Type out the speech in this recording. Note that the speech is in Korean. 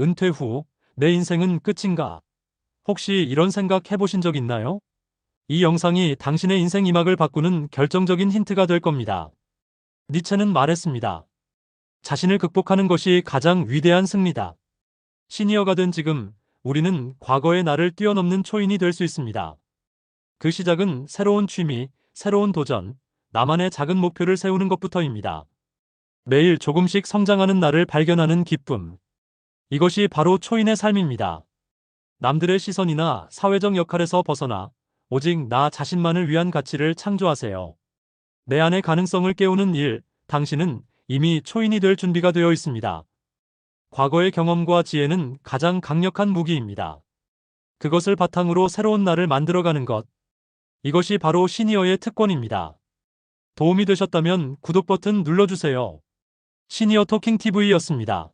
은퇴 후 내 인생은 끝인가? 혹시 이런 생각 해보신 적 있나요? 이 영상이 당신의 인생 이막을 바꾸는 결정적인 힌트가 될 겁니다. 니체는 말했습니다. 자신을 극복하는 것이 가장 위대한 승리다. 시니어가 된 지금 우리는 과거의 나를 뛰어넘는 초인이 될 수 있습니다. 그 시작은 새로운 취미, 새로운 도전, 나만의 작은 목표를 세우는 것부터입니다. 매일 조금씩 성장하는 나를 발견하는 기쁨. 이것이 바로 초인의 삶입니다. 남들의 시선이나 사회적 역할에서 벗어나 오직 나 자신만을 위한 가치를 창조하세요. 내 안의 가능성을 깨우는 일, 당신은 이미 초인이 될 준비가 되어 있습니다. 과거의 경험과 지혜는 가장 강력한 무기입니다. 그것을 바탕으로 새로운 나를 만들어가는 것. 이것이 바로 시니어의 특권입니다. 도움이 되셨다면 구독 버튼 눌러주세요. 시니어 토킹 TV였습니다.